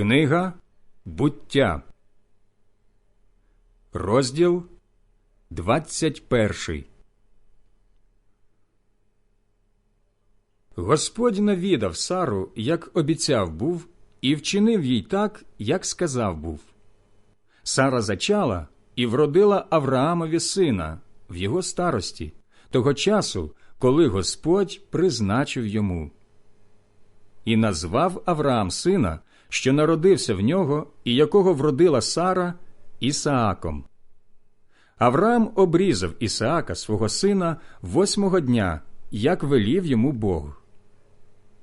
Книга буття, розділ 21 Господь навідав Сару, як обіцяв був, і вчинив їй так, як сказав був. Сара зачала і вродила Авраамові сина в його старості, того часу, коли Господь призначив йому. І назвав Авраам сина, що народився в нього, і якого вродила Сара Ісааком. Авраам обрізав Ісаака свого сина восьмого дня, як велів йому Бог.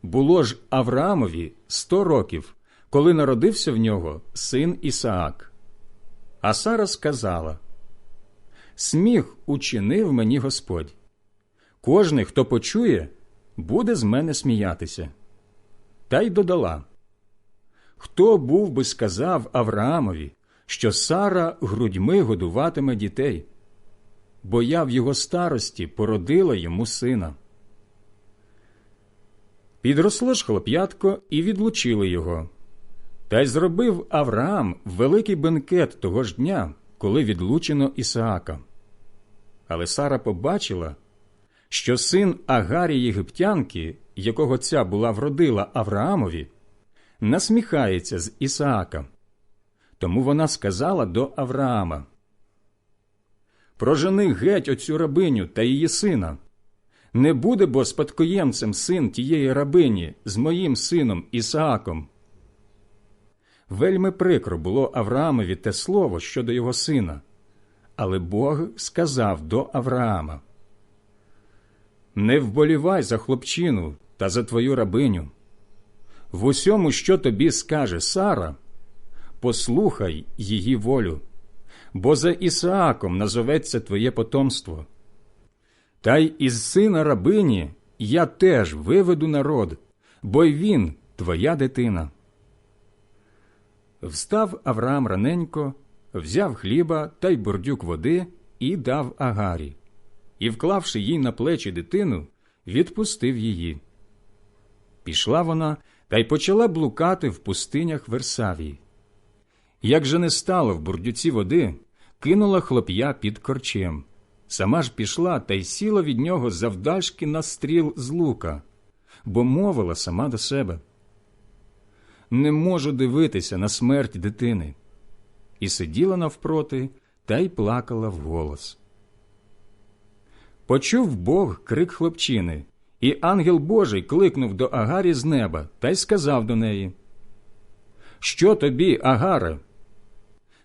Було ж Авраамові сто років, коли народився в нього син Ісаак. А Сара сказала Сміх учинив мені Господь. Кожний, хто почує, буде з мене сміятися. Та й додала Хто був би сказав Авраамові, що Сара грудьми годуватиме дітей, бо я в його старості породила йому сина. Підросло ж хлоп'ятко і відлучили його. Та й зробив Авраам великий бенкет того ж дня, коли відлучено Ісаака. Але Сара побачила, що син Агарі Єгиптянки, якого ця була вродила Авраамові, насміхається з Ісаака. Тому вона сказала до Авраама Прожени геть оцю рабиню та її сина. Не буде бо спадкоємцем син тієї рабині з моїм сином Ісааком. Вельми прикро було Авраамові те слово щодо його сина, але Бог сказав до Авраама Не вболівай за хлопчину та за твою рабиню. В усьому, що тобі скаже Сара, послухай її волю, бо за Ісааком назоветься твоє потомство. Та й із сина рабині я теж виведу народ, бо й він твоя дитина. Встав Авраам раненько, взяв хліба та й бурдюк води і дав Агарі, і, вклавши їй на плечі дитину, відпустив її. Пішла вона та й почала блукати в пустинях Версавії. Як же не стало в бурдюці води, кинула хлоп'я під корчем. Сама ж пішла та й сіла від нього завдальшки на стріл з лука, бо мовила сама до себе. Не можу дивитися на смерть дитини. І сиділа навпроти та й плакала вголос. Почув Бог крик хлопчини, і ангел Божий кликнув до Агарі з неба та й сказав до неї: Що тобі, Агаре?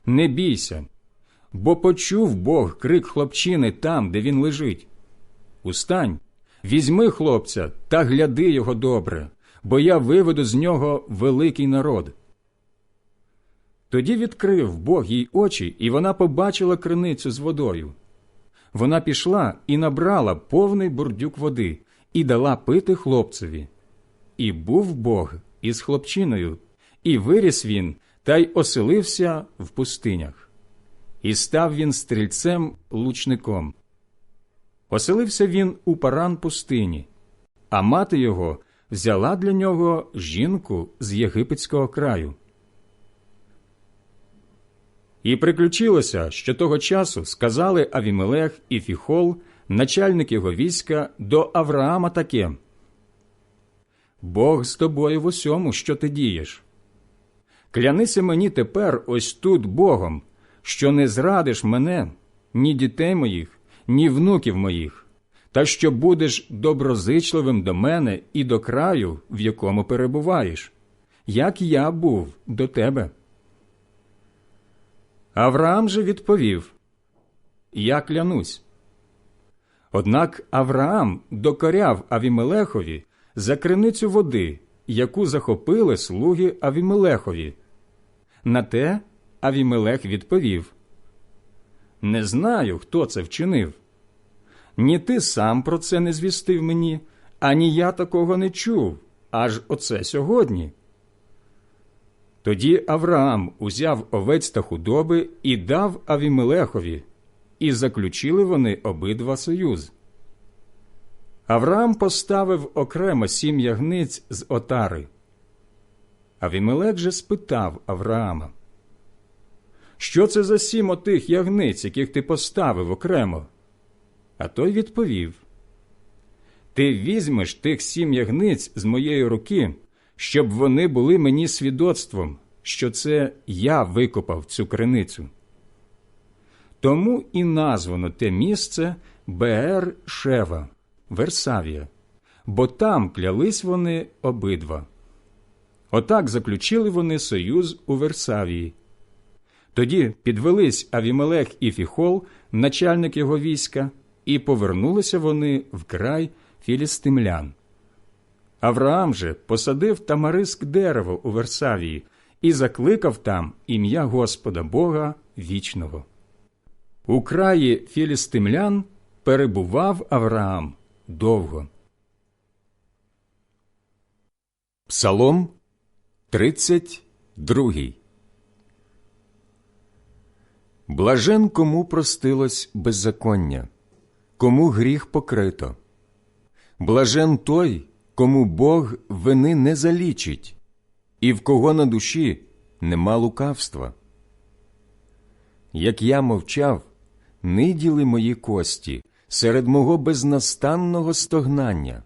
Не бійся, бо почув Бог крик хлопчини там, де він лежить. Устань, візьми хлопця та гляди його добре, бо я виведу з нього великий народ. Тоді відкрив Бог їй очі, і вона побачила криницю з водою. Вона пішла і набрала повний бурдюк води і дала пити хлопцеві. І був Бог із хлопчиною, і виріс він, та й оселився в пустинях. І став він стрільцем лучником. Оселився він у паран пустині, а мати його взяла для нього жінку з єгипетського краю. І приключилося, що того часу сказали Авімелех і Фіхол, начальник його війська, до Авраама таке Бог з тобою в усьому, що ти дієш. Клянися мені тепер ось тут Богом, що не зрадиш мене, ні дітей моїх, ні внуків моїх, та що будеш доброзичливим до мене і до краю, в якому перебуваєш, як я був до тебе. Авраам же відповів Я клянусь. Однак Авраам докоряв Авімелехові за криницю води, яку захопили слуги Авімелехові. На те Авімелех відповів Не знаю, хто це вчинив. Ні ти сам про це не звістив мені, ані я такого не чув, аж оце сьогодні. Тоді Авраам узяв овець та худоби і дав Авімелехові, і заключили вони обидва союз. Авраам поставив окремо сім ягниць з отари. Авімелек же спитав Авраама, Що це за сім отих ягниць, яких ти поставив окремо? А той відповів Ти візьмеш тих сім ягниць з моєї руки, щоб вони були мені свідоцтвом, що це я викопав цю криницю. Тому і названо те місце Беер Шева, Версавія, бо там клялись вони обидва. Отак заключили вони союз у Версавії. Тоді підвелись Авімелех і Фіхол, начальник його війська, і повернулися вони в край філістимлян. Авраам же посадив тамариск дерево у Версавії і закликав там ім'я Господа Бога вічного. У краї філістимлян перебував Авраам довго. Псалом 32 Блажен кому простилось беззаконня, кому гріх покрито. Блажен той, кому Бог вини не залічить, і в кого на душі нема лукавства. Як я мовчав, ниділи мої кості серед мого безнастанного стогнання,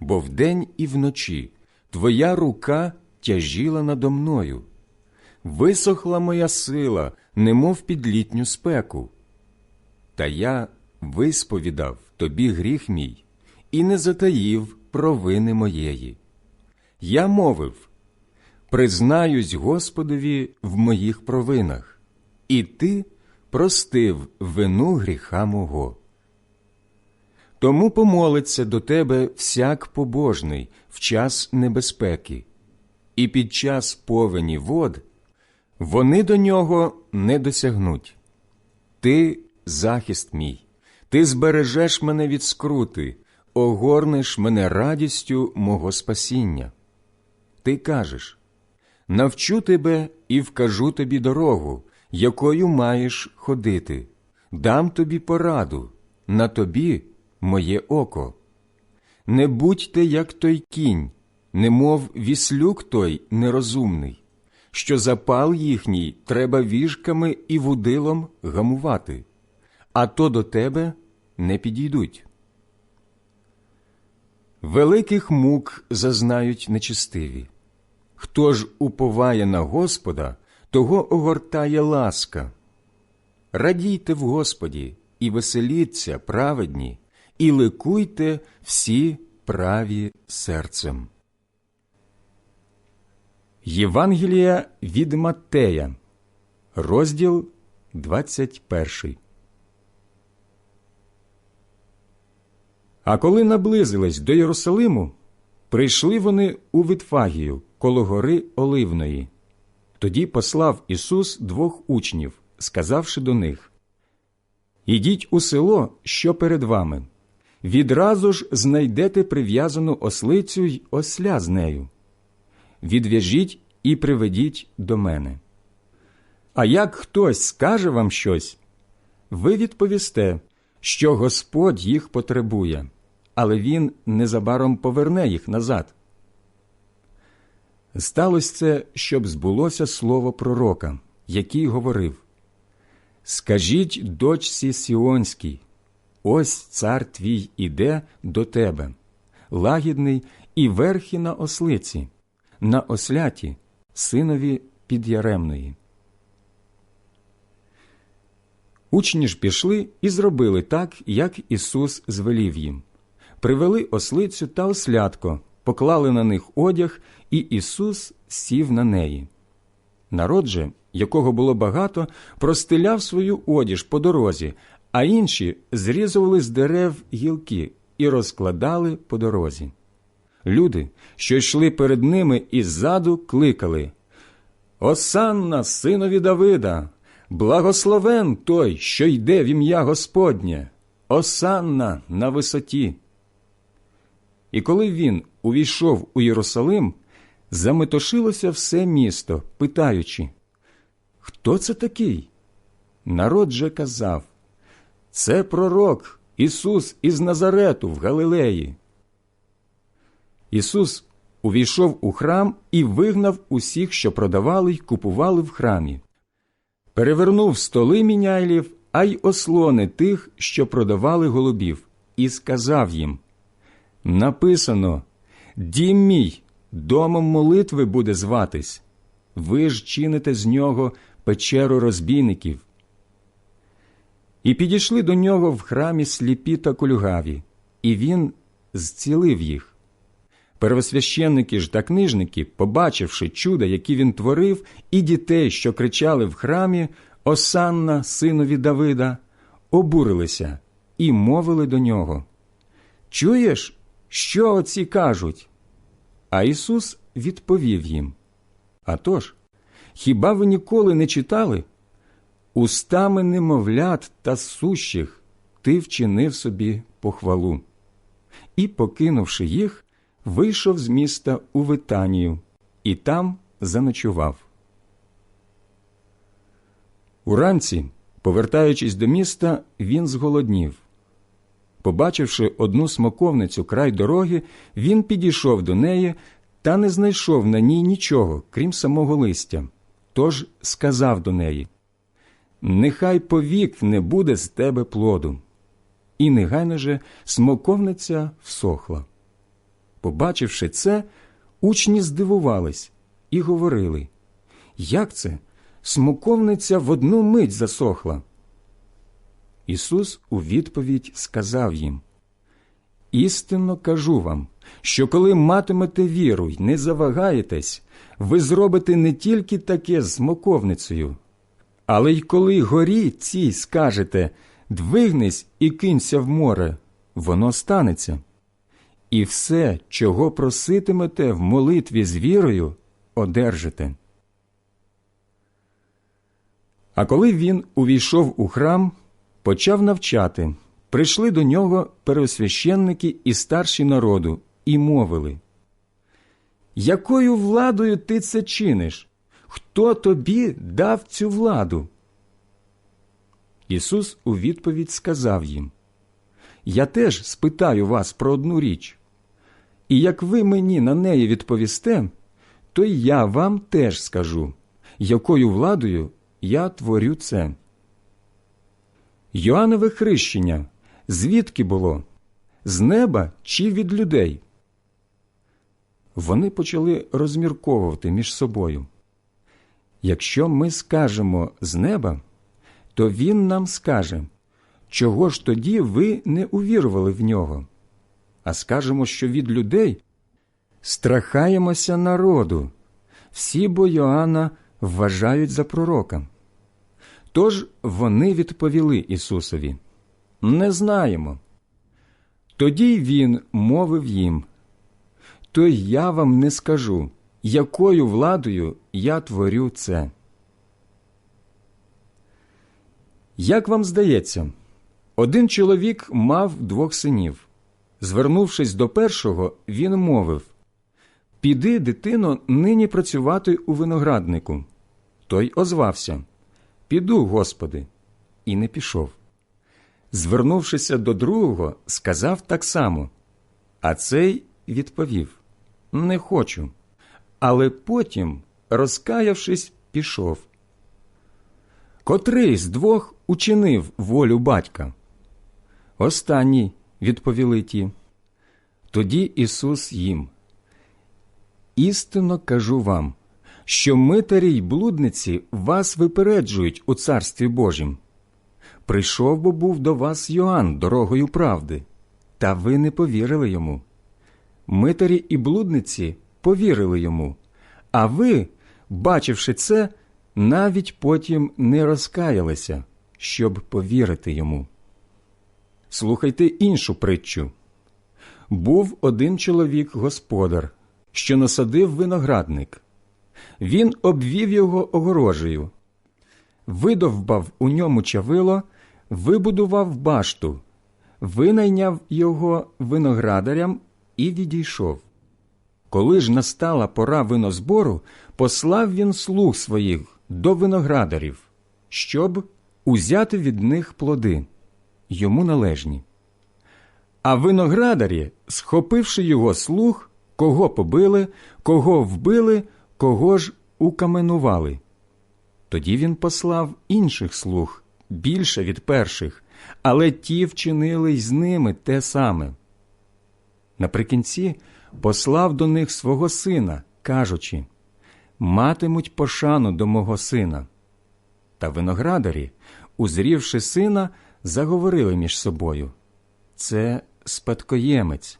бо вдень і вночі твоя рука тяжіла надо мною, висохла моя сила, немов під літню спеку. Та я висповідав тобі гріх мій і не затаїв провини моєї. Я мовив признаюсь Господові в моїх провинах, і ти простив вину гріха мого. Тому помолиться до тебе всяк побожний в час небезпеки, і під час повені вод вони до нього не досягнуть. Ти захист мій, ти збережеш мене від скрути, огорнеш мене радістю мого спасіння. Ти кажеш навчу тебе і вкажу тобі дорогу, якою маєш ходити, дам тобі пораду, на тобі моє око. Не будьте, як той кінь, немов віслюк той нерозумний, що запал їхній треба віжками і вудилом гамувати, а то до тебе не підійдуть. Великих мук зазнають нечистиві. Хто ж уповає на Господа, того огортає ласка. Радійте в Господі і веселіться праведні, і ликуйте всі праві серцем. Євангелія від Маттея, розділ 21. А коли наблизились до Єрусалиму, прийшли вони у Витфагію коло гори Оливної. Тоді послав Ісус двох учнів, сказавши до них Ідіть у село, що перед вами. Відразу ж знайдете прив'язану ослицю й осля з нею. Відв'яжіть і приведіть до мене. А як хтось скаже вам щось, ви відповісте, що Господь їх потребує, але Він незабаром поверне їх назад. Сталося це, щоб збулося слово пророка, який говорив Скажіть дочці Сіонській, ось цар твій іде до тебе, лагідний і верхи на ослиці, на осляті, синові підяремної. Учні ж пішли і зробили так, як Ісус звелів їм. Привели ослицю та ослятко, поклали на них одяг, і Ісус сів на неї. Народ же, якого було багато, простиляв свою одіж по дорозі, а інші зрізували з дерев гілки і розкладали по дорозі. Люди, що йшли перед ними і ззаду, кликали Осанна, синові Давида, благословен той, що йде в ім'я Господнє, Осанна на висоті. І коли він увійшов у Єрусалим, заметошилося все місто, питаючи, Хто це такий? Народ же казав, це пророк Ісус із Назарету в Галилеї. Ісус увійшов у храм і вигнав усіх, що продавали й купували в храмі, перевернув столи міняйлів, а й ослони тих, що продавали голубів, і сказав їм Написано Дім мій, домом молитви буде зватись, ви ж чините з нього печеру розбійників. І підійшли до нього в храмі сліпі та кульгаві, і він зцілив їх. Первосвященники ж та книжники, побачивши чуда, які він творив, і дітей, що кричали в храмі Осанна, синові Давида, обурилися і мовили до нього Чуєш, що оці кажуть? А Ісус відповів їм «А тож, хіба ви ніколи не читали? Устами немовлят та сущих ти вчинив собі похвалу. І, покинувши їх, вийшов з міста у Витанію і там заночував. Уранці, повертаючись до міста, він зголоднів. Побачивши одну смоковницю край дороги, він підійшов до неї та не знайшов на ній нічого, крім самого листя. Тож сказав до неї Нехай повік не буде з тебе плоду. І негайно же смоковниця всохла. Побачивши це, учні здивувались і говорили Як це? Смоковниця в одну мить засохла. Ісус у відповідь сказав їм Істинно кажу вам, що коли матимете віру й не завагаєтесь, ви зробите не тільки таке з смоковницею, але й коли горі цій скажете двигнись і кинься в море, воно станеться. І все, чого проситимете в молитві з вірою, одержите. А коли він увійшов у храм, почав навчати, прийшли до нього пересвященники і старші народу і мовили Якою владою ти це чиниш? Хто тобі дав цю владу? Ісус у відповідь сказав їм Я теж спитаю вас про одну річ, і як ви мені на неї відповісте, то я вам теж скажу, якою владою я творю це. Йоаннове хрещення звідки було? З неба чи від людей? Вони почали розмірковувати між собою. Якщо ми скажемо з неба, то він нам скаже, чого ж тоді ви не увірували в нього, а скажемо, що від людей страхаємося народу, всі бо Йоанна вважають за пророка. Тож вони відповіли Ісусові Не знаємо. Тоді він мовив їм То я вам не скажу, якою владою я творю це. Як вам здається, один чоловік мав двох синів. Звернувшись до першого, він мовив Піди, дитино, нині працювати у винограднику. Той озвався Піду, Господи, і не пішов. Звернувшися до другого, сказав так само. А цей відповів Не хочу. Але потім, розкаявшись, пішов. Котрий з двох учинив волю батька? Останній, відповіли ті. Тоді Ісус їм. Істинно кажу вам, що митарі й блудниці вас випереджують у Царстві Божім. Прийшов бо був до вас Йоанн дорогою правди, та ви не повірили йому. Митарі і блудниці повірили йому, а ви, бачивши це, навіть потім не розкаялися, щоб повірити йому. Слухайте іншу притчу. Був один чоловік господар, що насадив виноградник. Він обвів його огорожею, видовбав у ньому чавило, вибудував башту, винайняв його виноградарям і відійшов. Коли ж настала пора винозбору, послав він слуг своїх до виноградарів, щоб узяти від них плоди йому належні. А виноградарі, схопивши його слуг, кого побили, кого вбили, кого ж укаменували. Тоді він послав інших слуг, більше від перших, але ті вчинили й з ними те саме. Наприкінці послав до них свого сина, кажучи матимуть пошану до мого сина. Та виноградарі, узрівши сина, заговорили між собою це спадкоємець.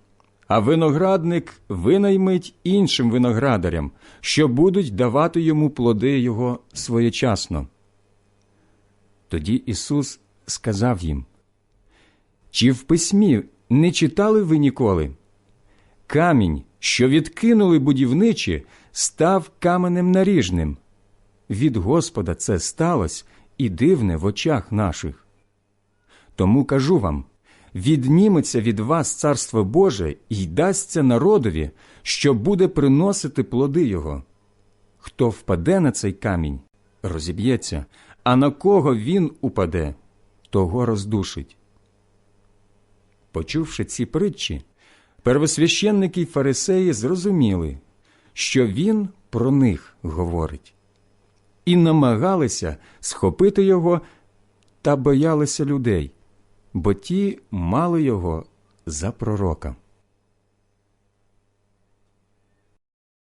а виноградник винаймить іншим виноградарям, що будуть давати йому плоди його своєчасно. Тоді Ісус сказав їм, Чи в письмі не читали ви ніколи? Камінь, що відкинули будівничі, став каменем наріжним. Від Господа це сталося і дивне в очах наших. Тому кажу вам відніметься від вас Царство Боже і дасться народові, що буде приносити плоди його. Хто впаде на цей камінь, розіб'ється, а на кого він упаде, того роздушить. Почувши ці притчі, первосвященники й фарисеї зрозуміли, що він про них говорить, і намагалися схопити його та боялися людей, бо ті мали його за пророка.